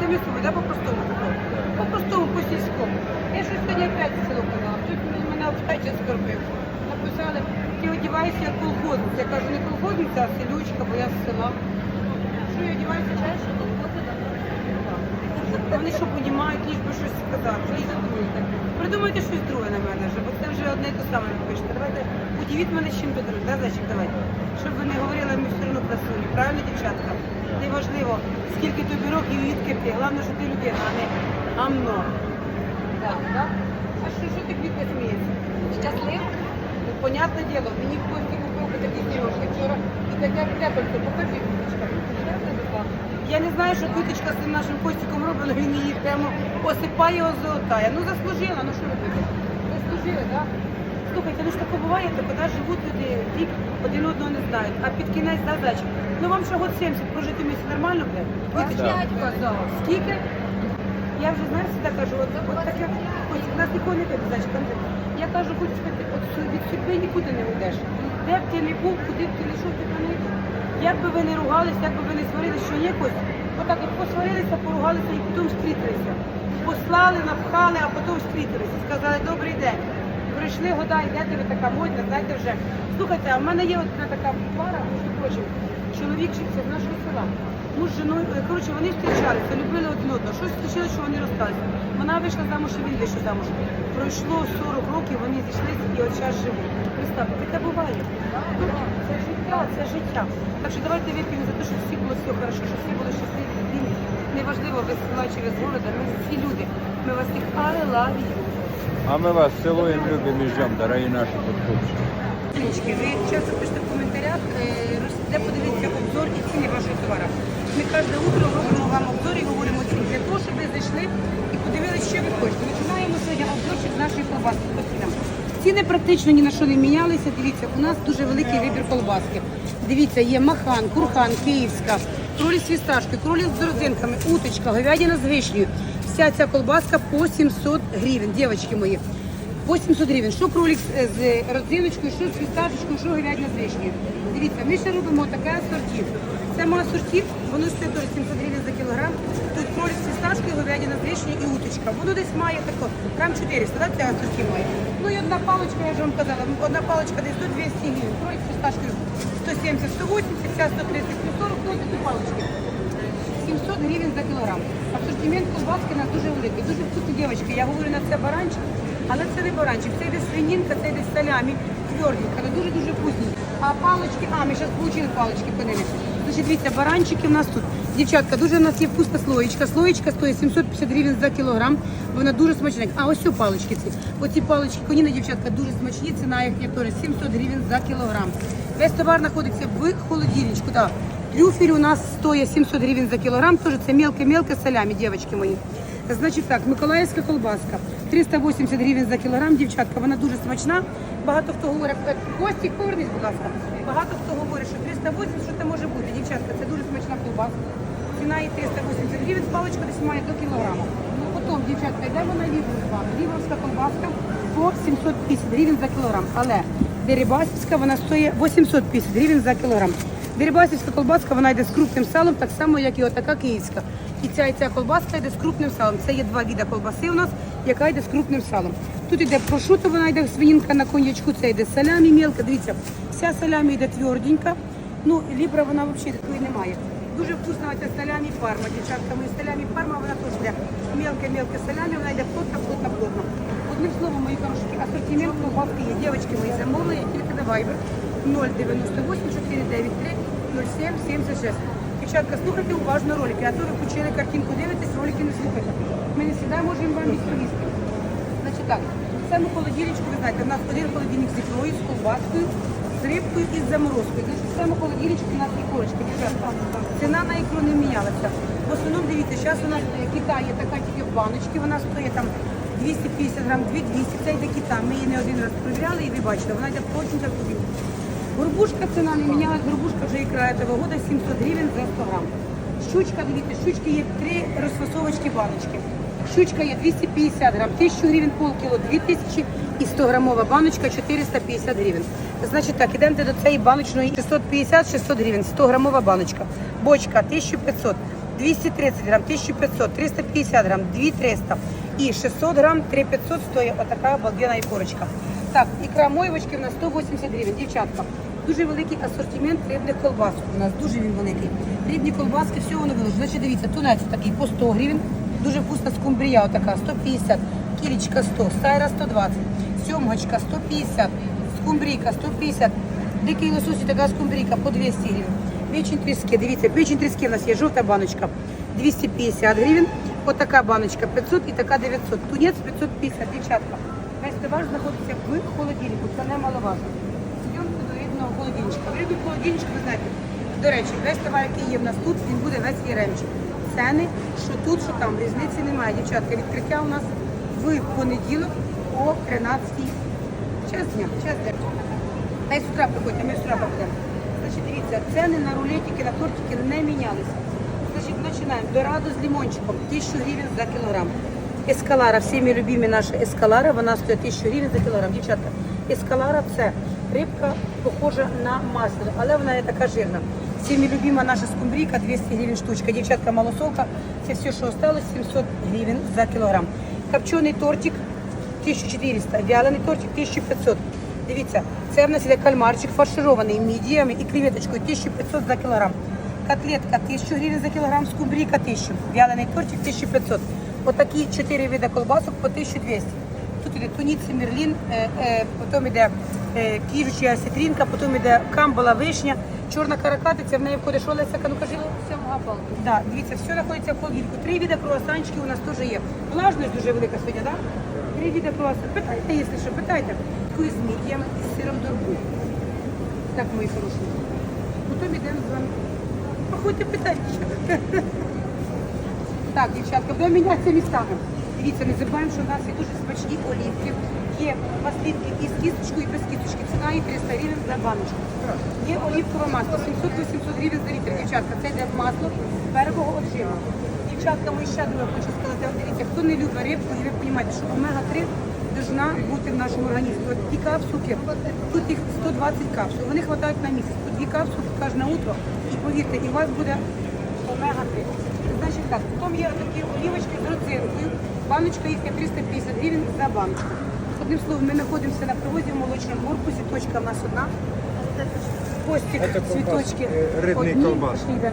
Це ми по-простому? По-простому, по-сільському. Я щось сьогодні опять село казала, тут мене опять оскорбив. Написали, ти одівайся як колхозниця. Я кажу, не колхозниця, а селючка, бо я з села. Що я одіваюся, чаєш, що колхозниця? Вони що понімають, би щось сказати. Придумайте щось друге на мене бо це вже одне і те саме ви. Давайте удивіть мене з чим то друге, да, зайчик, давайте. Щоб ви не говорили, ми все одно красуні. Правильно, дівчатка? Не важливо, скільки тобі років і відки ти. Головне, що ти людина, а не амно. Так, так? А що, що ти квітка смієшся? Щаслива? Ну, понятне діло, мені в гості купив такі дівчатки вчора і таке тепельце, покажи квіточка. Я не знаю, що квіточка з цим нашим костиком робила, він її прямо осипає його золотая. Ну заслужила, ну що робити? Заслужили, так? Слухайте, ну ж таке буває, так живуть люди, рік один одного не знають, а під кінець задачі. Ну вам ще год 70 прожити місяць нормально буде? Так. казала. Скільки? Я вже знаю, завжди кажу, от, от таке, ось нас нікого не видно, значить, концерт. Я кажу, квіточка, ти от від судьби нікуди не уйдеш. Де б ти не був, куди б ти не йшов, ти не йдеш. Як би ви не ругались, як би ви не сварились, що якось, отак от посварилися, поругалися і потім зустрілися. Послали, напхали, а потім зустрілися. Сказали, добрий день. Прийшли года, йдете ви така модна, знаєте вже. Слухайте, а в мене є одна така пара, між прочим, чоловік вчився з нашого села. Муж з жіною, е, коротше, вони зустрічалися, любили один одного. Щось случилось, що вони розсталися. Вона вийшла замуж, і він вийшов замуж. Пройшло 40 років, вони зійшлися і от зараз живуть. Представте, таке буває. Це життя, це життя. Так що давайте вип'ємо за те, щоб всі було все хорошо, щоб всі були щасливі. Неважливо, ви з села чи ви з города, ми всі люди. Ми вас всіх I love you. А мы вас целуем, любим и ждем, дорогие наши подписчики. Жіночки, ви часто пишете в коментарях, е, де подивитися обзор і ціни вашого товару. Ми кожне утро робимо вам обзор і говоримо ціни для того, щоб ви зайшли і подивилися, що ви хочете. Починаємо сьогодні обзорчик з нашої колбаски по цінам. Ціни практично ні на що не мінялися. Дивіться, у нас дуже великий вибір колбаски. Дивіться, є махан, курхан, київська, кролі з фісташкою, кролі з родзинками, уточка, говядина з вишнею. Вся ця колбаска по 700 гривень, дівчатки мої. 800 гривень. Що кролик з- родзиночкою, що з фісташечкою, що говядина з вишнею. Дивіться, ми ще робимо таке асорті. Це асорті, воно стоїть теж 700 гривень за кілограм. Тут кролик з фісташкою, говядина з вишнею і уточка. Воно десь має тако, грам 400, да, це асорті має. Ну і одна паличка, я ж вам казала, одна паличка десь до 200 гривень. Кролик з фісташкою 170, 180, вся 130, 140, ну такі палички. 700 гривень за кілограм. Асортимент колбаски у дуже великий. Дуже вкусні дівчатки. Я говорю на це баранчик, але це не баранчик. Це йде свинінка, це йде салямі, тверденька, але дуже-дуже вкусні. А палочки, а, ми зараз отримали палочки панелі. Значить, дивіться, баранчики в нас тут. Дівчатка, дуже в нас є вкусна слоєчка. Слоєчка стоїть 750 гривень за кілограм. Вона дуже смачна. А ось ці палочки ці. Оці палочки коніна, дівчатка, дуже смачні. Ціна їхня теж 700 гривень за кілограм. Весь товар знаходиться в холодильничку. Да. Трюфель у нас стоїть 700 гривень за кілограм, теж це мелке-мелке салямі, дівчатки мої. Значить так, Миколаївська колбаска, 380 гривень за кілограм, дівчатка, вона дуже смачна. Багато хто говорить, «Е, Костік, повернись, будь ласка. Багато хто говорить, що 380, що це може бути. Дівчатка, це дуже смачна колбаска. Ціна її 380 гривень, паличка десь має до кілограма. Ну, потім, дівчатка, йдемо на ліву з вами. Лівровська колбаска по 750 гривень за кілограм. Але Дерибасівська вона стоїть 850 гривень за кілограм. Дерибасівська колбаска вона йде з крупним салом, так само, як і отака київська. І ця і ця колбаска йде з крупним салом. Це є два віда колбаси у нас, яка йде з крупним салом. Тут йде прошуто, вона йде свинінка на коньячку, це йде салямі мілка. Дивіться, вся салямі йде тверденька. Ну, лібра вона взагалі такої немає. Дуже вкусна ця салямі парма, дівчатка. Мої салямі парма, вона теж йде мелке-мелке салямі, вона йде плотно, плотно, плотно. Одним словом, мої хороші, асортимент колбаски є. Дівчатки мої замовлення, тільки Viber 098 493 07 76. Дівчатка, слухайте уважно ролики, а то ви включили картинку, дивитесь, ролики не слухайте. Ми не завжди можемо вам відповісти. Значить так, в цьому холодильничку, ви знаєте, у нас один холодильник з ікрою, з колбаскою, з рибкою і з заморозкою. Значить, в цьому холодильничку у нас ікорочки, дівчатка. Ціна на ікру не мінялася. В основному, дивіться, зараз у нас е, Китай є така тільки в баночці, вона стоїть там 250 грам, 2200, це йде кита. Ми її не один раз перевіряли і ви бачите, вона йде потім як тобі. Горбушка ціна не мінялась, горбушка вже ікра цього года 700 гривень за 100 грам. Щучка, дивіться, щучки є три розфасовочки баночки. Щучка є 250 грам, 1000 гривень полкіло, 2000 і 100 грамова баночка 450 гривень. Значить так, ідемо до цієї баночної 650-600 гривень, 100 грамова баночка. бочка 1500, 230 грам 1500, 350 грам 2300 і 600 грам 3500 стоїть отака обалденна ікорочка. Так, ікра моєвочки у нас 180 гривень, дівчатка. Дуже великий асортимент рибних колбасок. У нас дуже він великий. Рибні колбаски, все воно виложено. Значить, дивіться, тунець такий по 100 гривень. Дуже вкусна скумбрія отака, 150, кілечка 100, стайра 120, сьомгочка 150, скумбрійка 150, дикий лосось така скумбрійка по 200 гривень. Печень тріски, дивіться, печень тріски у нас є жовта баночка 250 гривень, отака баночка 500 і така 900. Тунець 550, дівчатка. Товар знаходиться в холодильнику, це немаловажно. Йдемо до рідного холодильничка. В рідний холодильничок, ви знаєте, до речі, весь товар, який є в нас тут, він буде весь єремчик. Ціни, що тут, що там, різниці немає. Дівчатка, відкриття у нас в понеділок о 13 час дня. Час дня. Та й з утра приходьте, ми з утра будемо. Значить, дивіться, ціни на рулетики, на тортики не мінялися. Значить, починаємо. Дорадо з лимончиком, 1000 гривень за кілограм. Ескалара, всіми любимі наша ескалара, вона стоїть 1000 гривень за кілограм. Дівчатка, ескалара це рибка похожа на масло, але вона не така жирна. Всіми любима наша скумбрійка 200 гривень штучка. Дівчатка, малосолка, це все, що осталось, 700 гривень за кілограм. Копчений тортик 1400, вялений тортик 1500. Дивіться, це в нас іде кальмарчик фарширований мідіями і креветочкою 1500 за кілограм. Котлетка 1000 гривень за кілограм, скумбрійка 1000, вялений тортик 1500. Отакі 4 види колбасок по 1200. Тут іде туніці, мерлін, е, е, потім іде е, кірча сітрінка, потім іде камбала, вишня, чорна каракатиця, в неї входить що Леся, ну кажи. Сьомга палка. Да, дивіться, все знаходиться в холодильнику. Три види круасанчиків у нас теж є. Влажність дуже велика сьогодні, так? Да? Три види круасан. Питайте, якщо що, питайте. Таку з мідіями і з сиром дорогу. Так, мої хороші. Потім йдемо з вами. Проходьте, питайте. Так, дівчатка, будемо мінятися містами. Дивіться, не забуваємо, що у нас є дуже смачні олівки. Є маслинки із кісточкою і без кісточки. Ціна є 300 гривень за баночку. Є олівкове масло, 700-800 гривень за літр. Дівчатка, це йде масло первого отжиму. Дівчатка, ми ще друге хочу сказати, от дивіться, хто не любить рибку, ви розумієте, що омега-3 должна бути в нашому організмі. От ті капсулки, тут їх 120 капсул, вони хватають на місяць. По дві капсулки кожне утро. І повірте, і у вас буде омега-3. Значить так, потім є такі олівочки з родзинкою. Баночка їхня 350 гривень за баночку. Одним словом, ми знаходимося на привозі в молочному корпусі, точка в нас одна. Костик, Это колбас, цвіточки. е, рибний одні. колбас. Пішли.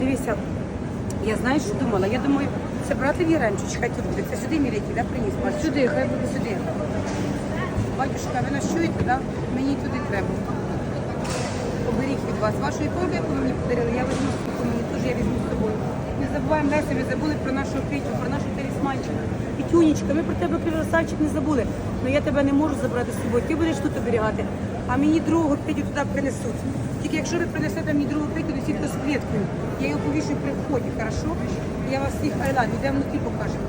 Дивіться, я знаю, що думала. Я думаю, це брати в Яремчич, хай тут буде. Це сюди міряйте, да, приніс? Маш? Сюди, хай буде сюди. Батюшка, ви нас чуєте, да? Мені туди треба. Оберіть від вас вашу іконку, яку ви мені подарили, я візьму суку, мені теж я візьму з собою. Не забуваємо, Леся, ми забули про нашу Петю, про нашу талісманчика. Петюнечка, ми про тебе красавчик не забули. але я тебе не можу забрати з собою. Ти будеш тут оберігати, а мені другого Петю туди принесуть. Тільки якщо ви принесете мені другого Петю, несіть з кліткою. Я його повішу при вході, хорошо? Я вас всіх айлад. Йдемо внутрі покажемо.